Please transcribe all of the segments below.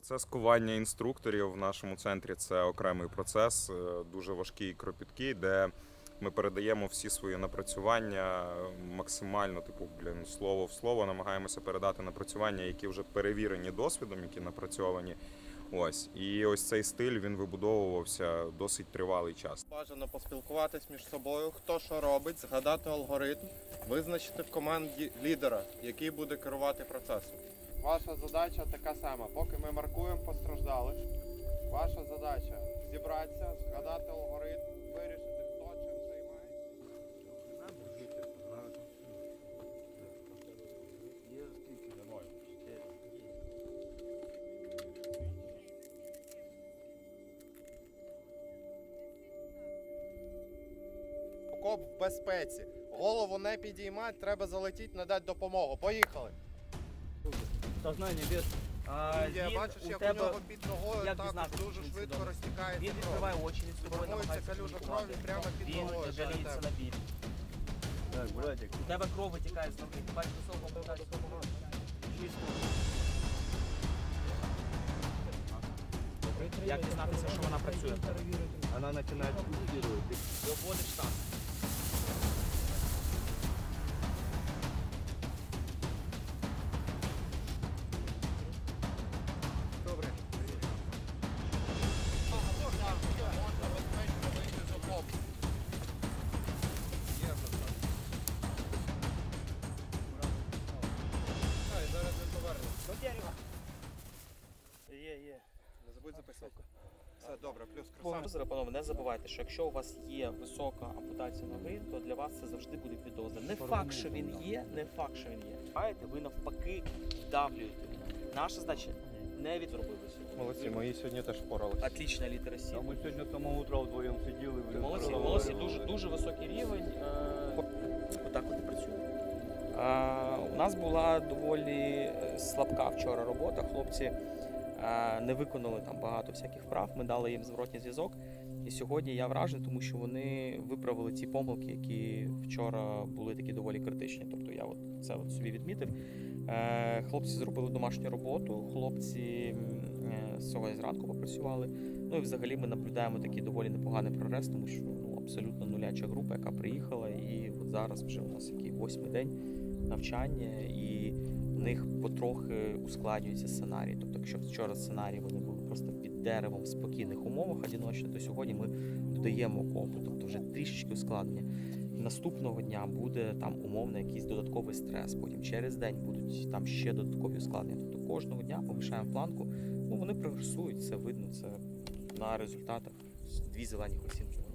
Процес кування інструкторів в нашому центрі це окремий процес, е, дуже важкий і кропіткий, де ми передаємо всі свої напрацювання максимально, типу, блін, слово в слово, намагаємося передати напрацювання, які вже перевірені досвідом, які напрацьовані. Ось і ось цей стиль він вибудовувався досить тривалий час. Бажано поспілкуватись між собою, хто що робить, згадати алгоритм, визначити в команді лідера, який буде керувати процесом. Ваша задача така сама. Поки ми маркуємо постраждалих, ваша задача зібратися, згадати алгоритм, вирішити, хто чим займається. Окоп в безпеці. Голову не підіймати, треба залетіти, надати допомогу. Поїхали. Сознання без. А, Я він бачиш, у як тебе у нього під ногою як так дізнатися, дуже він швидко свідомий? розтікається. Він кров. відкриває очі від собою, Формується намагається калюжа комунікувати. крові прямо під Він ногою, жаліється на біль. Так, братик. У тебе кров витікає з ноги. Ти бачиш високо покажеш. Чисто. Як дізнатися, що вона працює? Она начинает пульсировать. Так. Добре. Добре, плюс красава. панове, не забувайте, що якщо у вас є висока ампутація ноги, то для вас це завжди буде підозра. Не факт, що він є, не факт, що він є. Знаєте, ви навпаки вдавлюєте. Наша задача не відробилися. Молодці, мої сьогодні теж впоралися. Отлічна літера Сі. А мы сегодня с самого утра вдвоем сидели. блин, Молодці, молодці, дуже, дуже високий рівень. Е, Отак от і працює. Е, У нас була доволі е, слабка вчора робота. Хлопці е, не виконали там багато всяких вправ. Ми дали їм зворотній зв'язок. І сьогодні я вражений, тому що вони виправили ці помилки, які вчора були такі доволі критичні. Тобто я от це от собі відмітив. Е, Хлопці зробили домашню роботу, хлопці м, е, сьогодні зранку попрацювали. Ну і взагалі ми наблюдаємо такий доволі непоганий прогрес, тому що ну, абсолютно нуляча група, яка приїхала, і от зараз вже у нас який восьмий день навчання, і в них потрохи ускладнюється сценарій. Тобто, якщо вчора сценарій вони були просто під деревом в спокійних умовах одиночно, то сьогодні ми додаємо компу, тобто вже трішечки ускладнення. Наступного дня буде там умовно якийсь додатковий стрес. Потім через день будуть там ще додаткові ускладнення. Тобто кожного дня повишаємо планку. Ну вони прогресують, це видно, це на результатах. Дві зелені оцінки.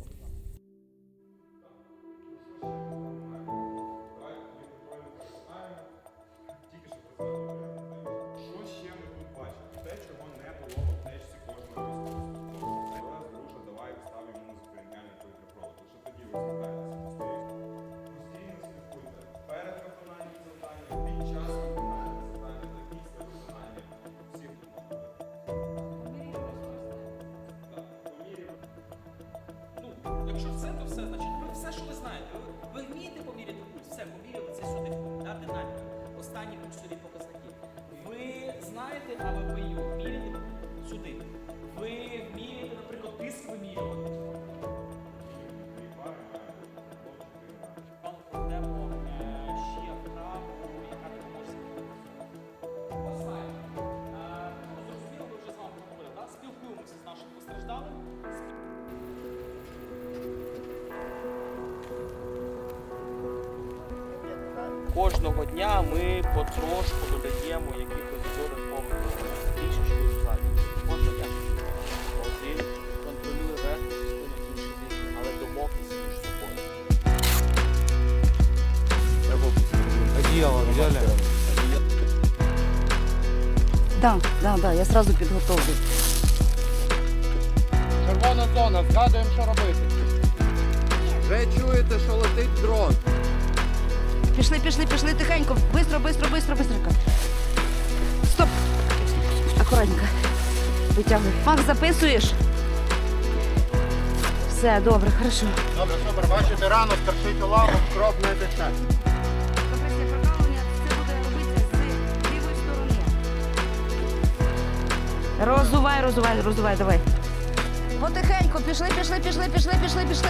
Кожного дня ми потрошку додаємо якихось додаткових ускладнень. Кожного дня. Один контролює верхню частину, інший нижню, але домовтеся між собою. Одеяло взяли? Да, да, да, я сразу підготовлю. Червона зона, згадуємо, що робити. Вже чуєте, що летить дрон. Пішли, пішли, пішли тихенько. Бистро, бистро, бистро, бистренько. Стоп. Акуратненько. Витягуй. Макс, записуєш? Все, добре, хорошо. Добре, супер, бачите, рано старшить лаву, кров не тече. Компресія прокалування це буде робитися з лівої сторони. Розувай, розувай, розувай, давай. Потихеньку, пішли, пішли, пішли, пішли, пішли, пішли.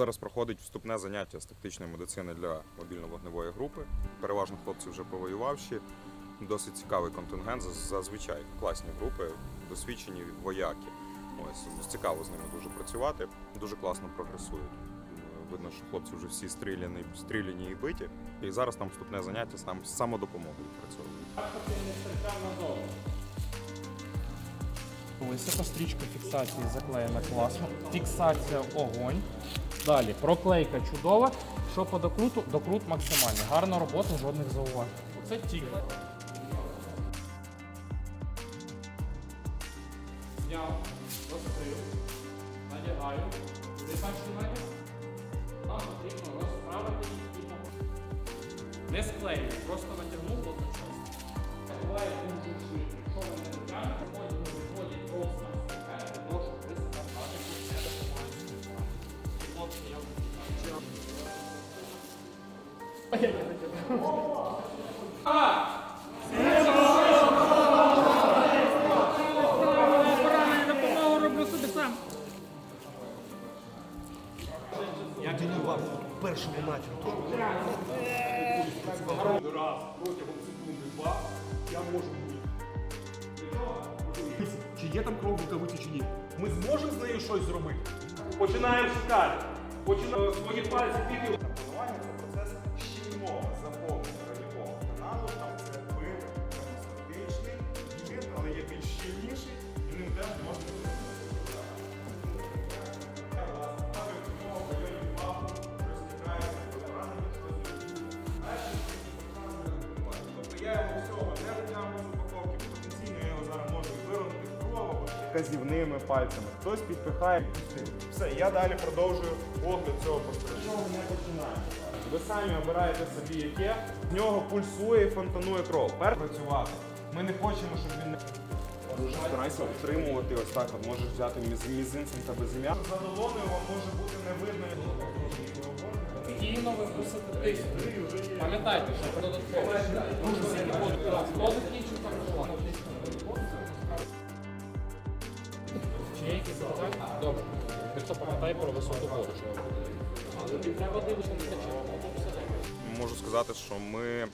Зараз проходить вступне заняття з тактичної медицини для мобільно-вогневої групи. Переважно хлопці вже повоювавші. Досить цікавий контингент. Заз- Зазвичай класні групи, досвідчені вояки. Ось цікаво з ними дуже працювати. Дуже класно прогресують. Видно, що хлопці вже всі стріляні, стріляні і биті. І зараз там вступне заняття сам самодопомогою працюють. Висока стрічка фіксації заклеєна класно. Фіксація огонь. Далі проклейка чудова. Що по докруту? Докрут максимальний. Гарна робота, жодних зауважень. Оце тік. Зняв, розкрив, надягаю. Перший надяг? Нам потрібно розправити їх і Не склеюю, просто натягнув одночасно. Буває дуже швидко. Якщо ви не дотягнете, Чи є там кров в? Ми зможемо з нею щось зробити? Починаємо шукати. Починаємо свої пальці тільки. Вказівними пальцями. Хтось підпихає, все, я далі продовжую огляд цього не? Ви самі обираєте собі яке, з нього пульсує і фонтанує кров. Перш працювати. Ми не хочемо, щоб він не Дуже старайся утримувати ось так. От можеш взяти міз, мізинцем та безім'я. За долоною вам може бути не видно. Спокійно ви просите тиск. Пам'ятайте, що додатково. Дуже сильно. Хто закінчив там Добре. Ніхто пам'ятає про висоту не. Можу сказати, що ми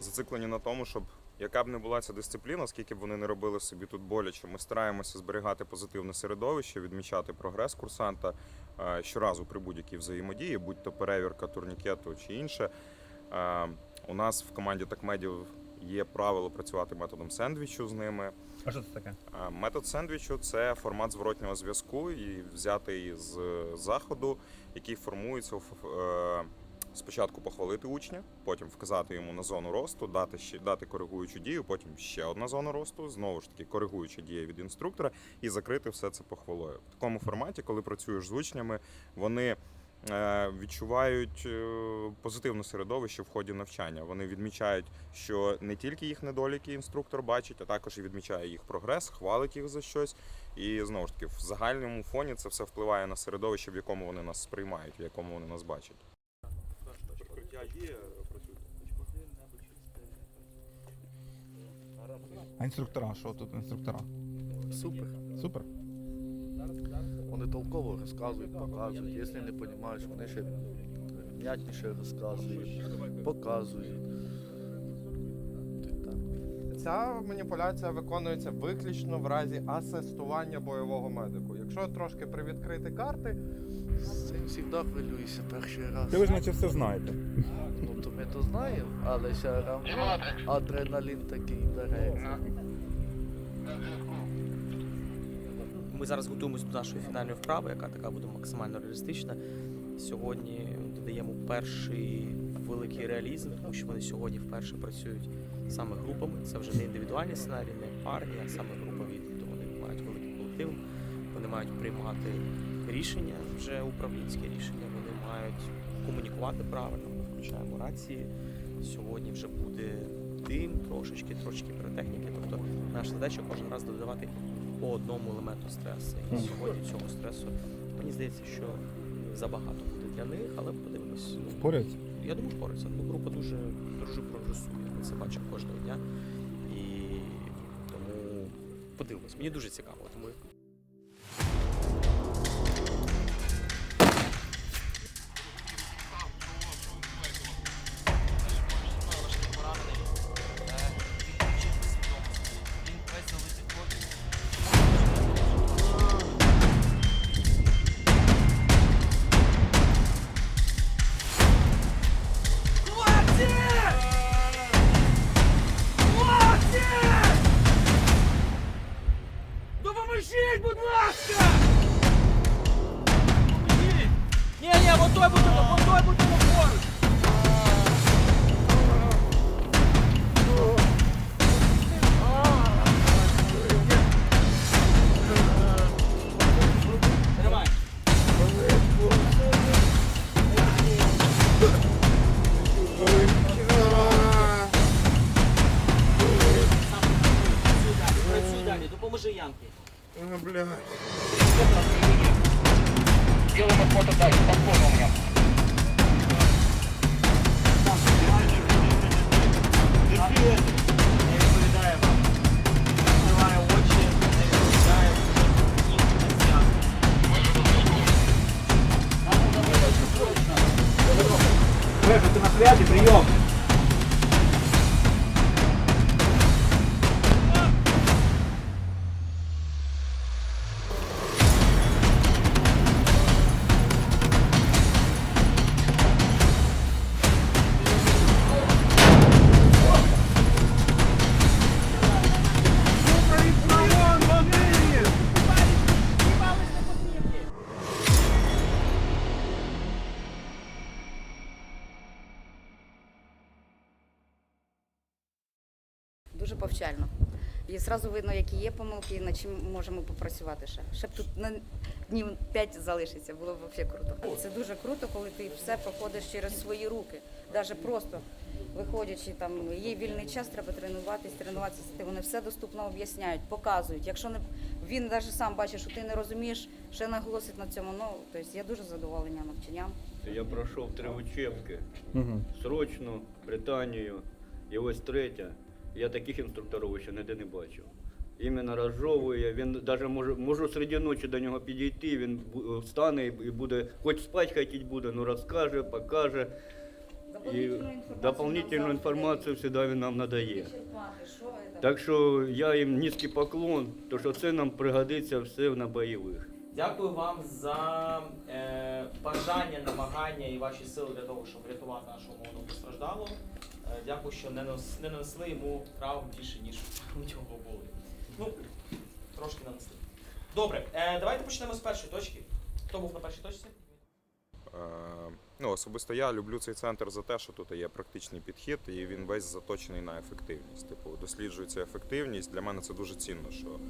зациклені на тому, щоб яка б не була ця дисципліна, скільки б вони не робили собі тут боляче, ми стараємося зберігати позитивне середовище, відмічати прогрес курсанта е, щоразу при будь-якій взаємодії, будь то перевірка турнікету чи інше. Е, У нас в команді такмедів є правило працювати методом сендвічу з ними. А що це таке? Метод сендвічу це формат зворотнього зв'язку і взятий з заходу, який формується в- е, спочатку похвалити учня, потім вказати йому на зону росту, дати ще дати коригуючу дію, потім ще одна зона росту, знову ж таки коригуюча дія від інструктора, і закрити все це похвалою. В такому форматі, коли працюєш з учнями, вони. Е, Відчувають е, позитивне середовище в ході навчання. Вони відмічають, що не тільки їх недоліки інструктор бачить, а також і відмічає їх прогрес, хвалить їх за щось. І знову ж таки, в загальному фоні це все впливає на середовище, в якому вони нас сприймають, в якому вони нас бачать. Є, А інструктора, що тут інструктора? Супер. Супер. Вони толково розказують, показують. Якщо не розумієш, вони ще внятніше розказують, показують. Ця маніпуляція виконується виключно в разі асистування бойового медику. Якщо трошки привідкрити карти, З цим завжди хвилююся перший раз. Ти ви ж наче все знаєте. Ну то ми то знаємо, але все равно адреналін такий береться. Ми зараз готуємося до нашої фінальної вправи, яка така буде максимально реалістична. Сьогодні додаємо перший великий реалізм, тому що вони сьогодні вперше працюють саме групами. Це вже не індивідуальні сценарії, не парні, а саме групові. Тобто вони мають великий колектив, вони мають приймати рішення, вже управлінські рішення, вони мають комунікувати правильно. Ми включаємо рації. Сьогодні вже буде дим, трошечки, трошечки піротехніки. Тобто наша задача кожен раз додавати по одному елементу стресу. І сьогодні цього стресу мені здається, що забагато буде для них, але подивимось. Ну, Впоряться? я думаю, впорається. Ну, група дуже, дуже прогресує. Ми це бачимо кожного дня. І тому подивимось. Мені дуже цікаво. Тому 정말 보통 Дуже І одразу видно, які є помилки, і над чим можемо попрацювати ще. Ще б тут на днів 5 залишиться, було б взагалі круто. Це дуже круто, коли ти все проходиш через свої руки. Навіть просто виходячи там, є вільний час, треба тренуватись, тренуватися. Ти вони все доступно об'ясняють, показують. Якщо не він навіть сам бачить, що ти не розумієш, ще наголосить на цьому. Ну тобто я дуже задоволена навчанням. Я пройшов три учебки. Угу. Срочну, Британію і ось третя. Я таких інструкторів ще ніде не бачив. Іменно розжовує, він навіть може, можу серед ночі до нього підійти, він встане і буде, хоч спати хотіть буде, ну розкаже, покаже. І дополнительну інформацію завжди він нам надає. Так що я їм низький поклон, то що це нам пригодиться все на бойових. Дякую вам за е, бажання, намагання і ваші сили для того, щоб врятувати нашого молодого постраждалого. Е, дякую, що не, нос, не нанесли йому травм більше, ніж у нього були. Ну, трошки нанесли. Добре, е, давайте почнемо з першої точки. Хто був на першій точці? Е, Ну, особисто я люблю цей центр за те, що тут є практичний підхід, і він весь заточений на ефективність. Типу, досліджується ефективність. Для мене це дуже цінно, що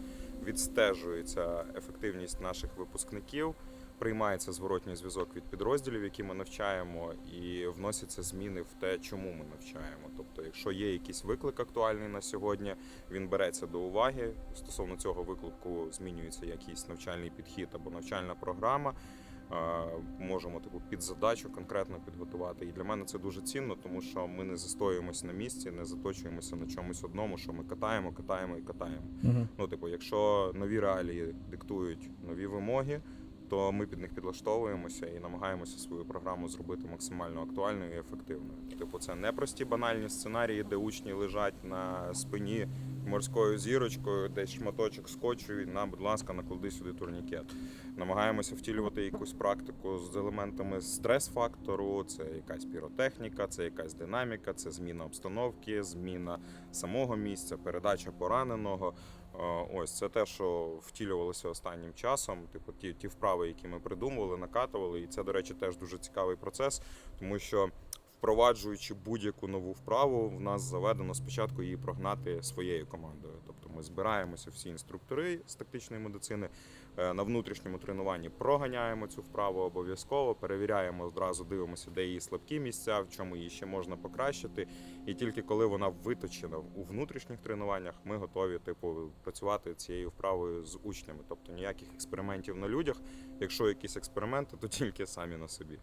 відстежується ефективність наших випускників, приймається зворотній зв'язок від підрозділів, які ми навчаємо, і вносяться зміни в те, чому ми навчаємо. Тобто, якщо є якийсь виклик актуальний на сьогодні, він береться до уваги. Стосовно цього виклику змінюється якийсь навчальний підхід або навчальна програма. Е, Можемо типу під задачу конкретно підготувати. І для мене це дуже цінно, тому що ми не застоюємось на місці, не заточуємося на чомусь одному, що ми катаємо, катаємо і катаємо. Угу. Ну, типу, якщо нові реалії диктують нові вимоги, то ми під них підлаштовуємося і намагаємося свою програму зробити максимально актуальною і ефективною. Типу, це не прості банальні сценарії, де учні лежать на спині морською зірочкою, десь шматочок скотчу, і на, будь ласка, наклади сюди турнікет. Намагаємося втілювати якусь практику з елементами стрес-фактору, це якась піротехніка, це якась динаміка, це зміна обстановки, зміна самого місця, передача пораненого. Е, Ось це те, що втілювалося останнім часом. Типу, ті, ті вправи, які ми придумували, накатували. І це, до речі, теж дуже цікавий процес, тому що впроваджуючи будь-яку нову вправу, в нас заведено спочатку її прогнати своєю командою. Тобто ми збираємося всі інструктори з тактичної медицини е, на внутрішньому тренуванні, проганяємо цю вправу обов'язково, перевіряємо одразу, дивимося, де її слабкі місця, в чому її ще можна покращити. І тільки коли вона виточена у внутрішніх тренуваннях, ми готові типу працювати цією вправою з учнями. Тобто ніяких експериментів на людях. Якщо якісь експерименти, то тільки самі на собі.